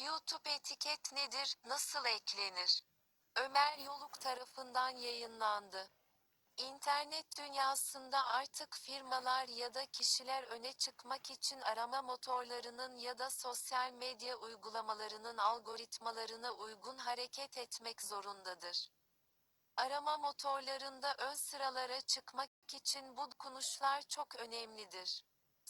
YouTube etiket nedir, nasıl eklenir? Ömer Yoluk tarafından yayınlandı. İnternet dünyasında artık firmalar ya da kişiler öne çıkmak için arama motorlarının ya da sosyal medya uygulamalarının algoritmalarına uygun hareket etmek zorundadır. Arama motorlarında ön sıralara çıkmak için bu dokunuşlar çok önemlidir.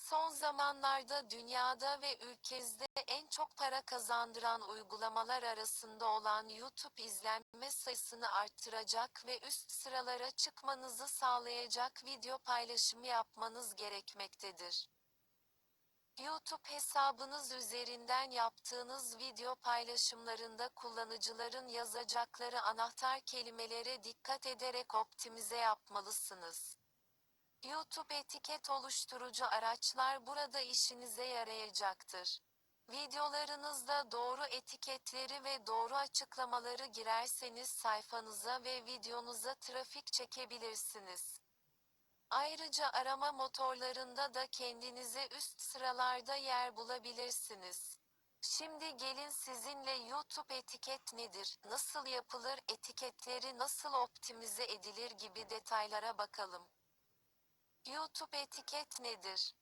Son zamanlarda dünyada ve ülkemizde en çok para kazandıran uygulamalar arasında olan YouTube izlenme sayısını arttıracak ve üst sıralara çıkmanızı sağlayacak video paylaşımı yapmanız gerekmektedir. YouTube hesabınız üzerinden yaptığınız video paylaşımlarında kullanıcıların yazacakları anahtar kelimelere dikkat ederek optimize yapmalısınız. YouTube etiket oluşturucu araçlar burada işinize yarayacaktır. Videolarınızda doğru etiketleri ve doğru açıklamaları girerseniz sayfanıza ve videonuza trafik çekebilirsiniz. Ayrıca arama motorlarında da kendinize üst sıralarda yer bulabilirsiniz. Şimdi gelin sizinle YouTube etiket nedir, nasıl yapılır, etiketleri nasıl optimize edilir gibi detaylara bakalım. YouTube etiket nedir?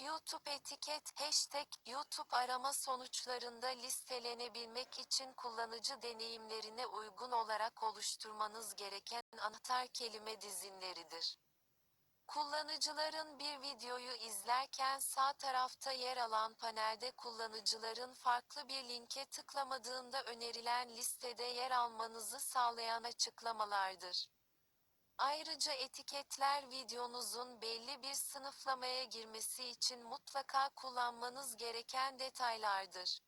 YouTube etiket hashtag YouTube arama sonuçlarında listelenebilmek için kullanıcı deneyimlerine uygun olarak oluşturmanız gereken anahtar kelime dizinleridir. Kullanıcıların bir videoyu izlerken sağ tarafta yer alan panelde kullanıcıların farklı bir linke tıklamadığında önerilen listede yer almanızı sağlayan açıklamalardır. Ayrıca etiketler videonuzun belli bir sınıflamaya girmesi için mutlaka kullanmanız gereken detaylardır.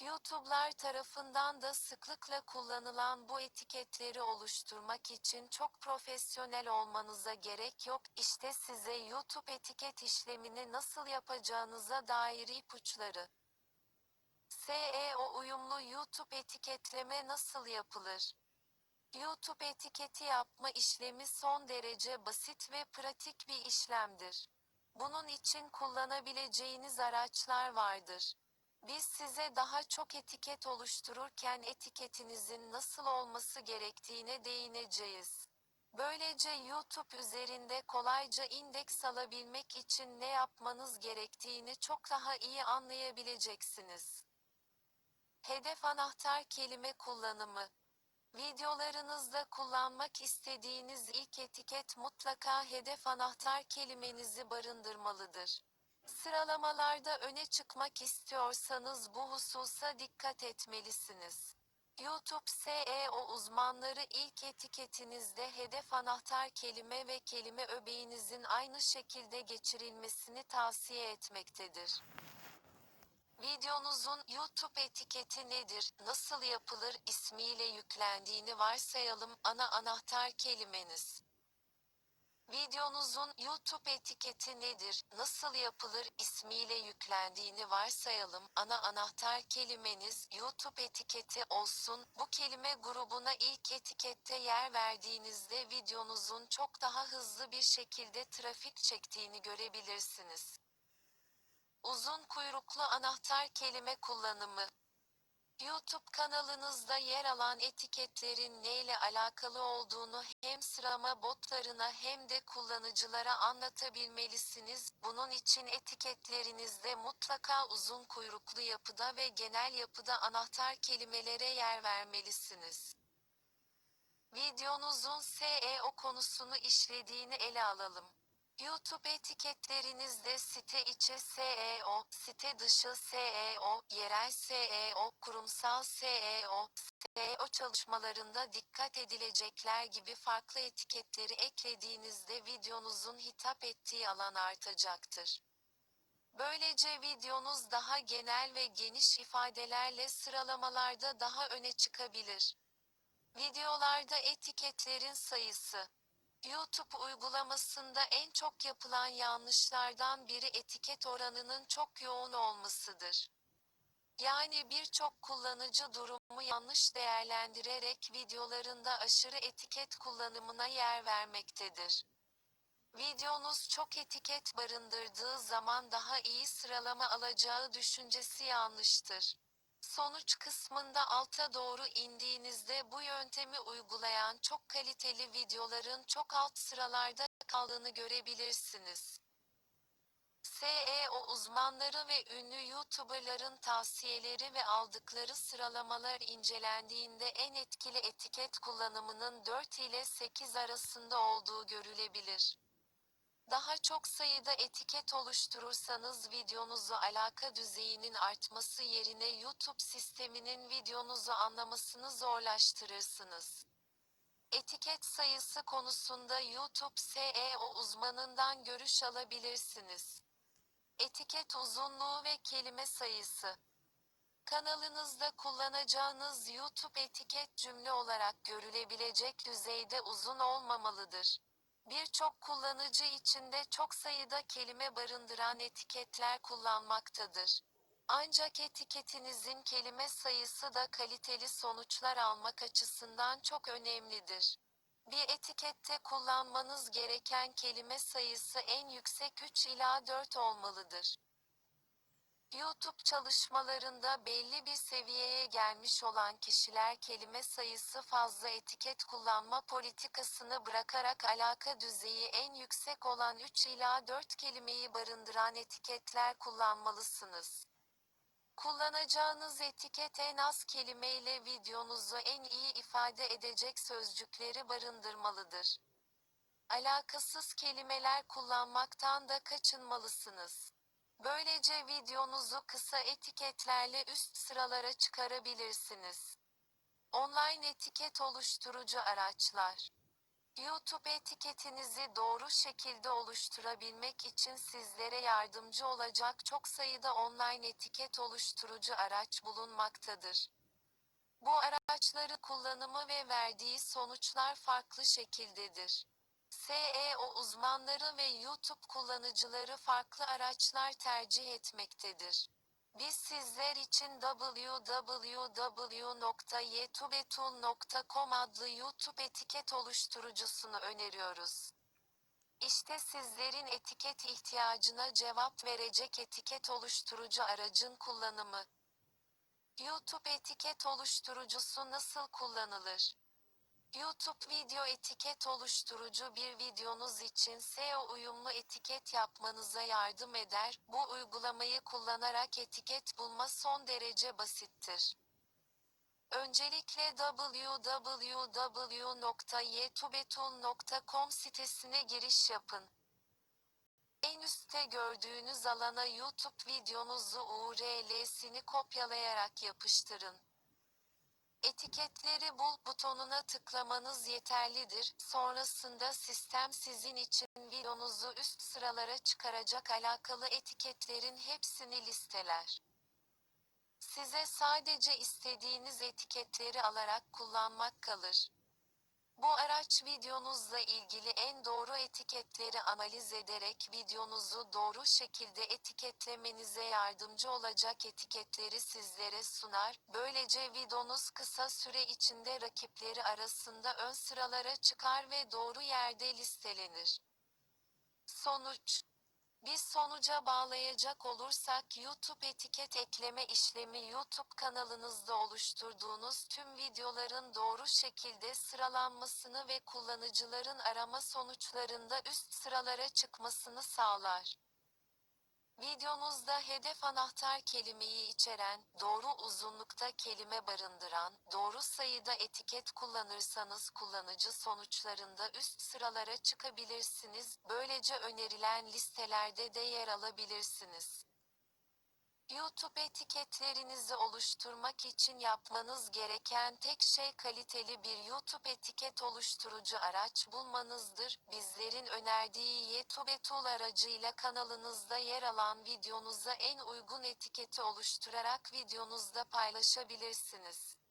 YouTube'lar tarafından da sıklıkla kullanılan bu etiketleri oluşturmak için çok profesyonel olmanıza gerek yok. İşte size YouTube etiket işlemini nasıl yapacağınıza dair ipuçları. SEO uyumlu YouTube etiketleme nasıl yapılır? YouTube etiketi yapma işlemi son derece basit ve pratik bir işlemdir. Bunun için kullanabileceğiniz araçlar vardır. Biz size daha çok etiket oluştururken etiketinizin nasıl olması gerektiğine değineceğiz. Böylece YouTube üzerinde kolayca indeks alabilmek için ne yapmanız gerektiğini çok daha iyi anlayabileceksiniz. Hedef anahtar kelime kullanımı Videolarınızda kullanmak istediğiniz ilk etiket mutlaka hedef anahtar kelimenizi barındırmalıdır. Sıralamalarda öne çıkmak istiyorsanız bu hususa dikkat etmelisiniz. YouTube SEO uzmanları ilk etiketinizde hedef anahtar kelime ve kelime öbeğinizin aynı şekilde geçirilmesini tavsiye etmektedir. Videonuzun YouTube etiketi nedir, nasıl yapılır ismiyle yüklendiğini varsayalım ana anahtar kelimeniz. Videonuzun YouTube etiketi nedir, nasıl yapılır ismiyle yüklendiğini varsayalım ana anahtar kelimeniz YouTube etiketi olsun. Bu kelime grubuna ilk etikette yer verdiğinizde videonuzun çok daha hızlı bir şekilde trafik çektiğini görebilirsiniz. Uzun kuyruklu anahtar kelime kullanımı. YouTube kanalınızda yer alan etiketlerin ne ile alakalı olduğunu hem sıralama botlarına hem de kullanıcılara anlatabilmelisiniz. Bunun için etiketlerinizde mutlaka uzun kuyruklu yapıda ve genel yapıda anahtar kelimelere yer vermelisiniz. Videonuzun SEO konusunu işlediğini ele alalım. YouTube etiketlerinizde site içi SEO, site dışı SEO, yerel SEO, kurumsal SEO, SEO çalışmalarında dikkat edilecekler gibi farklı etiketleri eklediğinizde videonuzun hitap ettiği alan artacaktır. Böylece videonuz daha genel ve geniş ifadelerle sıralamalarda daha öne çıkabilir. Videolarda etiketlerin sayısı YouTube uygulamasında en çok yapılan yanlışlardan biri etiket oranının çok yoğun olmasıdır. Yani birçok kullanıcı durumu yanlış değerlendirerek videolarında aşırı etiket kullanımına yer vermektedir. Videonuz çok etiket barındırdığı zaman daha iyi sıralama alacağı düşüncesi yanlıştır. Sonuç kısmında alta doğru indiğinizde bu yöntemi uygulayan çok kaliteli videoların çok alt sıralarda kaldığını görebilirsiniz. SEO uzmanları ve ünlü YouTuber'ların tavsiyeleri ve aldıkları sıralamalar incelendiğinde en etkili etiket kullanımının 4 ile 8 arasında olduğu görülebilir. Daha çok sayıda etiket oluşturursanız videonuzu alaka düzeyinin artması yerine YouTube sisteminin videonuzu anlamasını zorlaştırırsınız. Etiket sayısı konusunda YouTube SEO uzmanından görüş alabilirsiniz. Etiket uzunluğu ve kelime sayısı. Kanalınızda kullanacağınız YouTube etiket cümle olarak görülebilecek düzeyde uzun olmamalıdır. Birçok kullanıcı içinde çok sayıda kelime barındıran etiketler kullanmaktadır. Ancak etiketinizin kelime sayısı da kaliteli sonuçlar almak açısından çok önemlidir. Bir etikette kullanmanız gereken kelime sayısı en yüksek 3 ila 4 olmalıdır. YouTube çalışmalarında belli bir seviyeye gelmiş olan kişiler kelime sayısı fazla etiket kullanma politikasını bırakarak alaka düzeyi en yüksek olan 3 ila 4 kelimeyi barındıran etiketler kullanmalısınız. Kullanacağınız etiket en az kelimeyle videonuzu en iyi ifade edecek sözcükleri barındırmalıdır. Alakasız kelimeler kullanmaktan da kaçınmalısınız. Böylece videonuzu kısa etiketlerle üst sıralara çıkarabilirsiniz. Online etiket oluşturucu araçlar. YouTube etiketinizi doğru şekilde oluşturabilmek için sizlere yardımcı olacak çok sayıda online etiket oluşturucu araç bulunmaktadır. Bu araçları kullanımı ve verdiği sonuçlar farklı şekildedir. SEO uzmanları ve YouTube kullanıcıları farklı araçlar tercih etmektedir. Biz sizler için www.yetubetool.com adlı YouTube etiket oluşturucusunu öneriyoruz. İşte sizlerin etiket ihtiyacına cevap verecek etiket oluşturucu aracın kullanımı. YouTube etiket oluşturucusu nasıl kullanılır? YouTube video etiket oluşturucu bir videonuz için SEO uyumlu etiket yapmanıza yardım eder. Bu uygulamayı kullanarak etiket bulma son derece basittir. Öncelikle www.yetubetool.com sitesine giriş yapın. En üstte gördüğünüz alana YouTube videonuzu URL'sini kopyalayarak yapıştırın. Etiketleri bul butonuna tıklamanız yeterlidir. Sonrasında sistem sizin için videonuzu üst sıralara çıkaracak alakalı etiketlerin hepsini listeler. Size sadece istediğiniz etiketleri alarak kullanmak kalır. Bu araç videonuzla ilgili en doğru etiketleri analiz ederek videonuzu doğru şekilde etiketlemenize yardımcı olacak etiketleri sizlere sunar. Böylece videonuz kısa süre içinde rakipleri arasında ön sıralara çıkar ve doğru yerde listelenir. Sonuç bir sonuca bağlayacak olursak YouTube etiket ekleme işlemi YouTube kanalınızda oluşturduğunuz tüm videoların doğru şekilde sıralanmasını ve kullanıcıların arama sonuçlarında üst sıralara çıkmasını sağlar. Videonuzda hedef anahtar kelimeyi içeren, doğru uzunlukta kelime barındıran, doğru sayıda etiket kullanırsanız kullanıcı sonuçlarında üst sıralara çıkabilirsiniz. Böylece önerilen listelerde de yer alabilirsiniz. YouTube etiketlerinizi oluşturmak için yapmanız gereken tek şey kaliteli bir YouTube etiket oluşturucu araç bulmanızdır. Bizlerin önerdiği YouTube Tool aracıyla kanalınızda yer alan videonuza en uygun etiketi oluşturarak videonuzda paylaşabilirsiniz.